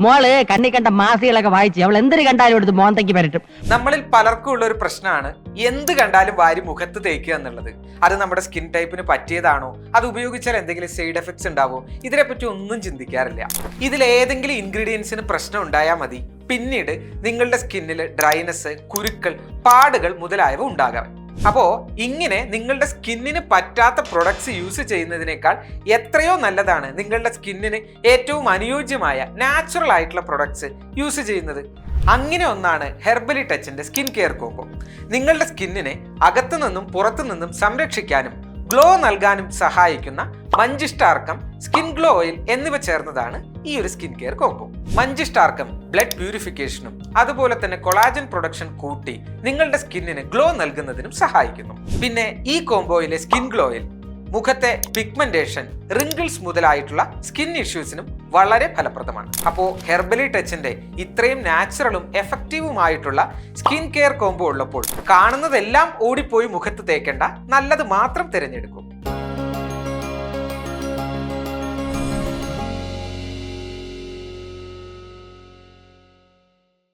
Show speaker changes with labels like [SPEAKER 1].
[SPEAKER 1] മോൾ കണ്ണി കണ്ട മാസികളൊക്കെ വായിച്ച് അവൾ എന്തിനു കണ്ടാലും എടുത്ത് മോന്തയ്ക്ക് പരട്ടും.
[SPEAKER 2] നമ്മളിൽ പലർക്കും ഉള്ള ഒരു പ്രശ്നമാണ് എന്ത് കണ്ടാലും വാരി മുഖത്ത് തേക്കുക എന്നുള്ളത്. അത് നമ്മുടെ സ്കിൻ ടൈപ്പിന് പറ്റിയതാണോ? അത് ഉപയോഗിച്ചാൽ എന്തെങ്കിലും സൈഡ് എഫക്ട്സ് ഉണ്ടാവോ? ഇതിനെപ്പറ്റി ഒന്നും ചിന്തിക്കാറില്ല. ഇതിൽ ഏതെങ്കിലും ഇൻഗ്രീഡിയൻസിന് പ്രശ്നം ഉണ്ടായാൽ മതി. പിന്നീട് നിങ്ങളുടെ സ്കിന്നിൽ ഡ്രൈനസ് കുരുക്കൾ പാടുകൾ മുതലായവ ഉണ്ടാകാം. അപ്പോ ഇങ്ങനെ നിങ്ങളുടെ സ്കിന്നിന് പറ്റാത്ത പ്രൊഡക്ട്സ് യൂസ് ചെയ്യുന്നതിനേക്കാൾ എത്രയോ നല്ലതാണ് നിങ്ങളുടെ സ്കിന്നിന് ഏറ്റവും അനുയോജ്യമായ നാച്ചുറൽ ആയിട്ടുള്ള പ്രൊഡക്ട്സ് യൂസ് ചെയ്യുന്നത്. അങ്ങനെ ഒന്നാണ് ഹെർബലി ടച്ചിന്റെ സ്കിൻ കെയർ കോമ്പോ നിങ്ങളുടെ സ്കിന്നിനെ അകത്തു നിന്നും പുറത്തു നിന്നും സംരക്ഷിക്കാനും ഗ്ലോ നൽകാനും സഹായിക്കുന്ന മഞ്ചിഷ്ടാർക്കം സ്കിൻ ഗ്ലോ ഓയിൽ എന്നിവ ചേർന്നതാണ് ഈ ഒരു സ്കിൻ കെയർ കോംബോ. മഞ്ചിഷ്ടാർക്കം ബ്ലഡ് പ്യൂരിഫിക്കേഷനും അതുപോലെ തന്നെ കൊളാജൻ പ്രൊഡക്ഷൻ കൂട്ടി നിങ്ങളുടെ സ്കിന്നിന് ഗ്ലോ നൽകുന്നതിനും സഹായിക്കുന്നു. പിന്നെ ഈ കോംബോയിലെ സ്കിൻ ഗ്ലോയിൽ മുഖത്തെ പിഗ്മെന്റേഷൻ റിങ്കിൾസ് മുതലായിട്ടുള്ള സ്കിൻ ഇഷ്യൂസിനും വളരെ ഫലപ്രദമാണ്. അപ്പോൾ ഹെർബലി ടച്ചിന്റെ ഇത്രയും നാച്ചുറലും എഫക്റ്റീവുമായിട്ടുള്ള സ്കിൻ കെയർ കോംബോ ഉള്ളപ്പോൾ കാണുന്നതെല്ലാം ഓടിപ്പോയി മുഖത്ത് തേക്കേണ്ട നല്ലത് മാത്രം തിരഞ്ഞെടുക്കും.